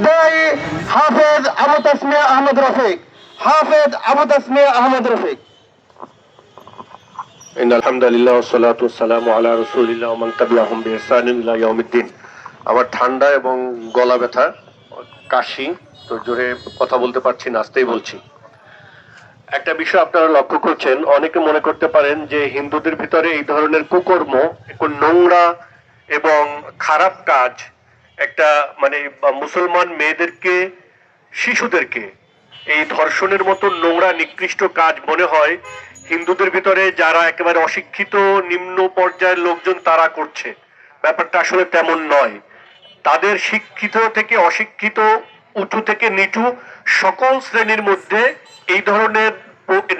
দায়ী হাফেজ আবু তাসমিয়া আহমদ রফিক হাফেজ আবু তাসমিয়া আহমদ রফিক إن الحمد لله والصلاة والسلام على رسول الله ومن تبعهم بإحسان إلى يوم الدين আমার ঠান্ডা এবং গলা ব্যথা কাশি তো জোরে কথা বলতে পারছি না আস্তেই বলছি একটা বিষয় আপনারা লক্ষ্য করছেন অনেকে মনে করতে পারেন যে হিন্দুদের ভিতরে এই ধরনের কুকর্ম একটু নোংরা এবং খারাপ কাজ একটা মানে মুসলমান মেয়েদেরকে, শিশুদেরকে এই ধর্ষণের মতো নোংরা, নিকৃষ্ট কাজ মনে হয়, হিন্দুদের ভিতরে যারা একেবারে অশিক্ষিত, নিম্ন পর্যায়ের লোকজন তারা করছে। ব্যাপারটা আসলে তেমন নয়। তাদের শিক্ষিত থেকে অশিক্ষিত, উঁচু থেকে নিচু সকল শ্রেণির মধ্যে এই ধরনের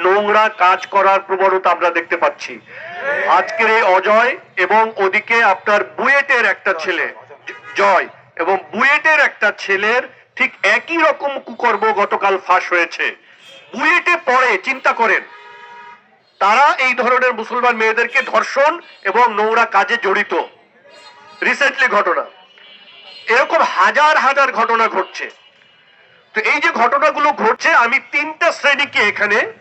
নোংরা কাজ করার প্রবণতা আমরা দেখতে পাচ্ছি। আজকের এই অজয় এবং ওদিকে আপনার বুয়েটের একটা ছেলে জয়। এবং বুয়েটের একটা ছেলের ঠিক একই রকম কুকর্ম গতকাল ফাঁস হয়েছে। বুয়েটে পড়ে, চিন্তা করেন। তারা এই ধরনের মুসলমান মেয়েদেরকে ধর্ষণ এবং নোংরা কাজে জড়িত। রিসেন্টলি ঘটনা। এরকম হাজার হাজার ঘটনা ঘটছে। তো এই যে ঘটনাগুলো ঘটছে, আমি তিনটা শ্রেণীকে এখানে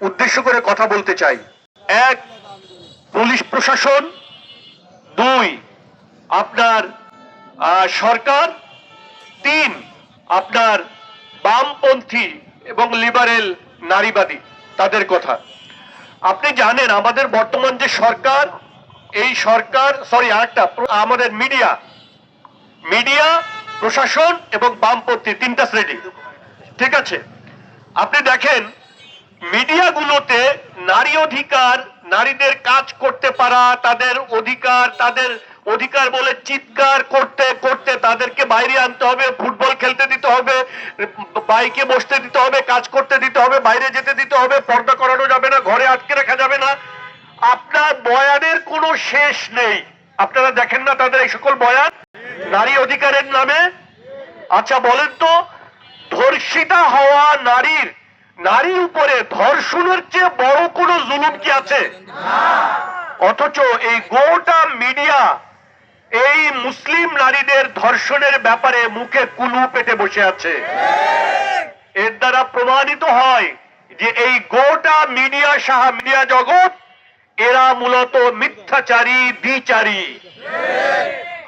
উদ্দেশ্য করে কথা বলতে চাই। এক, পুলিশ প্রশাসন। দুই, আপনার সরকার, তিন, আপনার বামপন্থী এবং লিবারেল নারীবাদী, তাদের কথা। আপনি জানেন, আমাদের বর্তমান যে সরকার, এই সরকার সরি আরেকটা, আমাদের মিডিয়া মিডিয়া, প্রশাসন এবং বামপন্থী, তিনটা শ্রেণি। ঠিক আছে? আপনি দেখেন, মিডিয়াগুলোতে নারী অধিকার নারীদের কাজ করতে পারা, তাদের অধিকার তাদের অধিকার বলে চিৎকার করতে করতে তাদেরকে বাইরে আনতে হবে, ফুটবল খেলতে দিতে হবে, বাইকে বসতে দিতে হবে, কাজ করতে দিতে হবে, বাইরে যেতে দিতে হবে, পর্দা করানো যাবে না, ঘরে আটকে রাখা যাবে না। আপনার বয়ানের কোনো শেষ নেই। আপনারা দেখেন না তাদের এই সকল বয়ান? নারী অধিকারের নামে? আচ্ছা বলেন তো, ধর্ষিতা হওয়া নারীর নারীর উপরে ধর্ষণের চেয়ে বড় কোনো জুলুম কি আছে? অথচ এই গোটা মিডিয়া এই মুসলিম নারীদের ধর্ষণের ব্যাপারে মুখে কুলু পেটে বসে আছে। এর দ্বারা প্রমাণিত হয় যে এই গোটা মিডিয়া সাহা মিডিয়া জগৎ এরা মূলত মিথ্যাচারী দ্বিচারী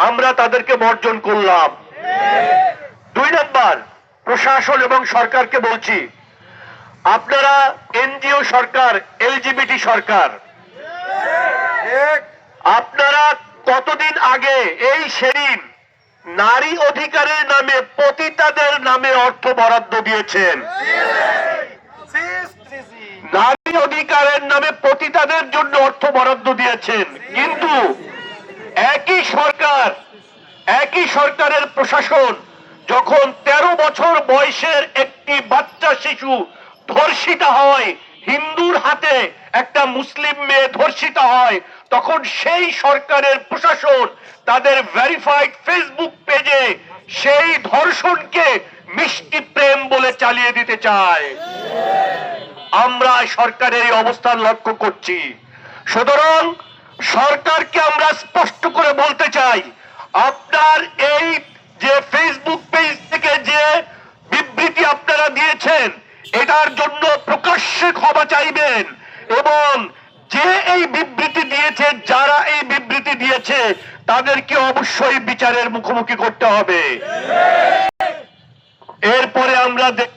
আমরা তাদেরকে বর্জন করলাম। দুই নম্বর, প্রশাসন এবং সরকারকে বলছি আপনারা এনজিও সরকার, এলজিবিটি সরকার। আপনারা কতদিন আগে এই সেদিন নারী অধিকারের নামে পতিতাদের নামে অর্থ বরাদ্দ দিয়েছেন? নারী অধিকারের নামে পতিতাদের জন্য অর্থ বরাদ্দ দিয়েছেন। কিন্তু একই সরকার, একই সরকারের প্রশাসন যখন ১৩ বছর বয়সের একটি বাচ্চা শিশু ধর্ষিত হয়। হিন্দুর হাতে একটা মুসলিম মেয়ে ধর্ষিত হয়। তখন সেই সরকারের প্রশাসন তাদের ভেরিফাইড ফেসবুক পেজে সেই ধর্ষণকে মিষ্টি প্রেম বলে চালিয়ে দিতে চায়। আমরা সরকারের এই অবস্থান লক্ষ্য করছি। সুতরাং সরকারকে আমরা স্পষ্ট করে বলতে চাই, আপনার এই যে ফেসবুক পেজ থেকে যে বিবৃতি আপনারা দিয়েছেন এটার জন্য প্রকাশ্যে ক্ষমা চাইবেন এবং যে এই বিবৃতি দিয়েছে, যারা এই বিবৃতি দিয়েছে, তাদেরকে অবশ্যই বিচারের মুখোমুখি করতে হবে। এরপরে আমরা দেখ